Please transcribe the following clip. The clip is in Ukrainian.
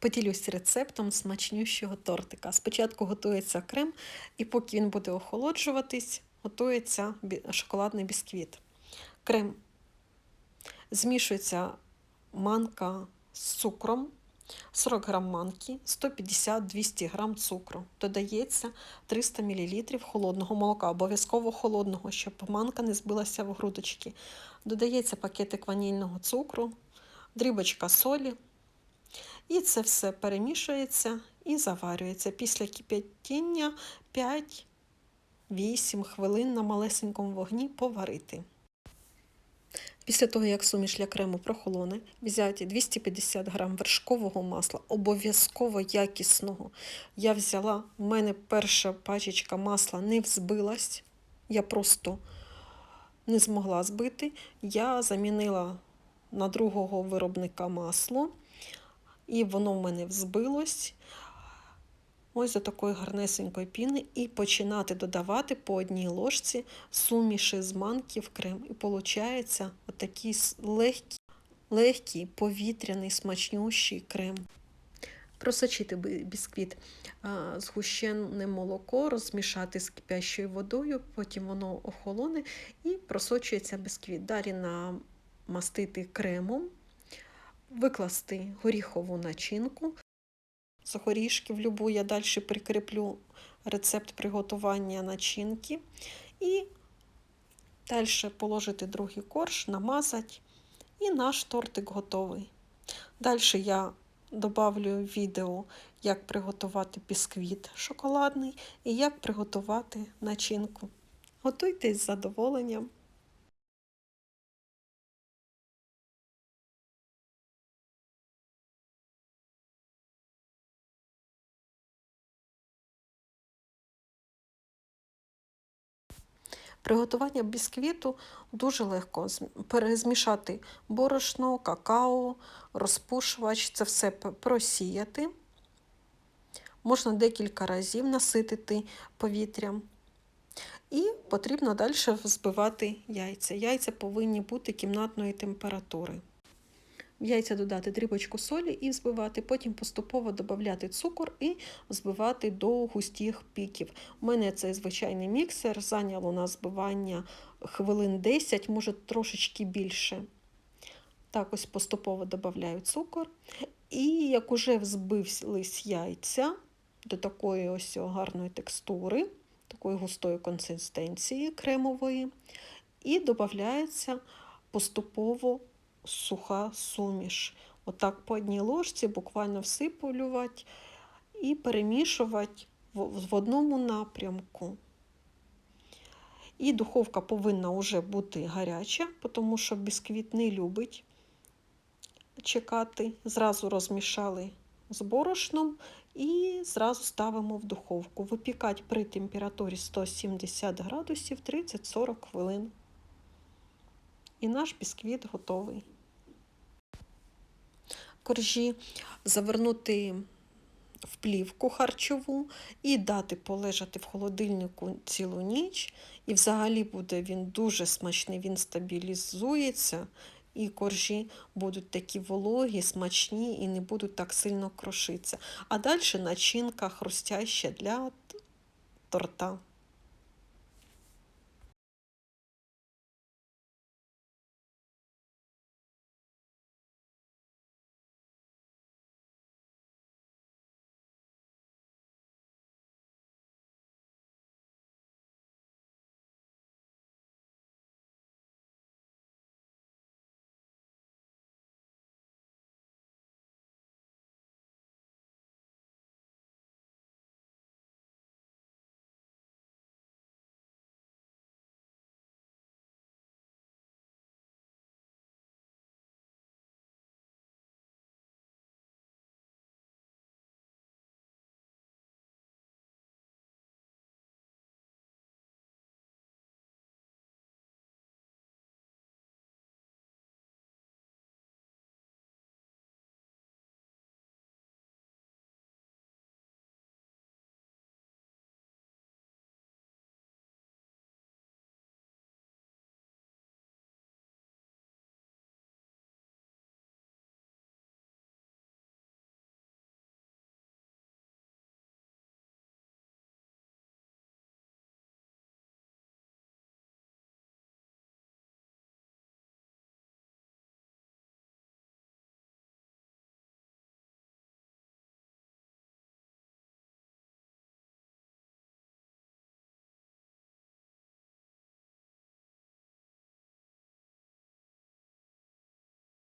Поділюсь рецептом смачнющого тортика. Спочатку готується крем, і поки він буде охолоджуватись, готується шоколадний бісквіт. Крем змішується манка з цукром, 40 г манки, 150-200 г цукру. Додається 300 мл холодного молока, обов'язково холодного, щоб манка не збилася в грудочки. Додається пакетик ванільного цукру, дрібочка солі. І це все перемішується і заварюється. Після кип'ятіння 5-8 хвилин на малесенькому вогні поварити. Після того, як суміш для крему прохолоне, взяти 250 г вершкового масла, обов'язково якісного. Я взяла, в мене перша пачечка масла не взбилась, я просто не змогла збити. Я замінила на другого виробника масло, і воно в мене взбилось. Ось до такої гарнесенької піни і починати додавати по одній ложці суміші з манки в крем. І виходить отакий легкий, легкий, повітряний, смачнющий крем. Просочити бісквіт згущене молоко, розмішати з кипящою водою, потім воно охолоне і просочується бісквіт. Далі намастити кремом, викласти горіхову начинку. З горішків любу я далі прикріплю рецепт приготування начинки. І далі положити другий корж, намазати, і наш тортик готовий. Далі я добавлю відео, як приготувати бісквіт шоколадний і як приготувати начинку. Готуйтесь з задоволенням. Приготування бісквіту дуже легко. Перезмішати борошно, какао, розпушувач, це все просіяти. Можна декілька разів наситити повітрям. І потрібно далі взбивати яйця. Яйця повинні бути кімнатної температури. В яйця додати дрібочку солі і взбивати, потім поступово додати цукор і взбивати до густих піків. У мене цей звичайний міксер зайняло на збивання хвилин 10, може трошечки більше. Так ось поступово додаю цукор. І як уже взбились яйця до такої ось гарної текстури, такої густої консистенції кремової, і додається поступово суха суміш. Отак по одній ложці буквально всипалювати і перемішувати в одному напрямку. І духовка повинна вже бути гаряча, тому що бісквіт не любить чекати. Зразу розмішали з борошном і зразу ставимо в духовку. Випікати при температурі 170 градусів 30-40 хвилин. І наш бісквіт готовий. Коржі завернути в плівку харчову і дати полежати в холодильнику цілу ніч. І взагалі буде він дуже смачний, він стабілізується, і коржі будуть такі вологі, смачні і не будуть так сильно крошитися. А далі начинка хрустяща для торта.